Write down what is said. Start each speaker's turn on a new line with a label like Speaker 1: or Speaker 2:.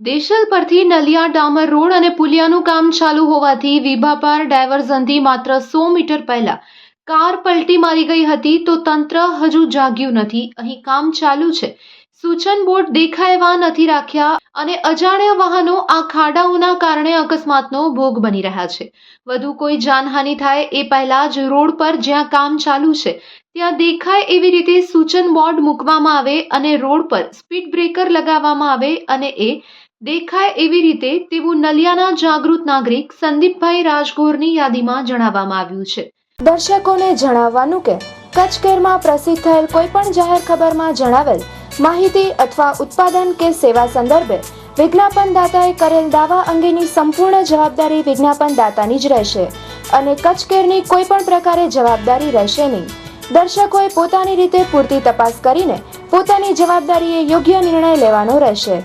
Speaker 1: દેશલ પરથી નલિયા ડામર રોડ અને પુલિયાનું કામ ચાલુ હોવાથી વિભાપાર ડાયવર્ઝનથી માત્ર સો મીટર પહેલા કાર પલટી મારી ગઈ હતી તો તંત્ર હજુ જાગ્યું નથી. અહીં કામ ચાલુ છે. સૂચન બોર્ડ દેખાય એવા નથી રાખ્યા અને અજાણ્યા વાહનો આ ખાડાઓના કારણે અકસ્માતનો ભોગ બની રહ્યા છે. વધુ કોઈ જાનહાનિ થાય એ પહેલા જ રોડ પર જ્યાં કામ ચાલુ છે, ત્યાં દેખાય એવી રીતે સૂચન બોર્ડ મૂકવામાં આવે અને રોડ પર સ્પીડ બ્રેકર લગાવવામાં આવે અને એ દેખાય એવી રીતે તેવું નલિયાના જાગૃત નાગરિક સંદીપભાઈ રાજગોરની યાદીમાં જણાવવામાં આવ્યું છે.
Speaker 2: દર્શકોને જણાવવાનું કે કચ્છ કેરમાં પ્રસિદ્ધ થયેલ કોઈ પણ જાહેર ખબરમાં જણાવેલ માહિતી અથવા ઉત્પાદન કે સેવા સંદર્ભે વિજ્ઞાપનદાતાએ કરેલ દાવા અંગેની સંપૂર્ણ જવાબદારી વિજ્ઞાપનદાતાની જ રહેશે અને કચ્છ કેરની કોઈ પણ પ્રકારે જવાબદારી રહેશે નહીં. દર્શકોએ પોતાની રીતે પૂરતી તપાસ કરીને પોતાની જવાબદારીએ યોગ્ય નિર્ણય લેવાનો રહેશે.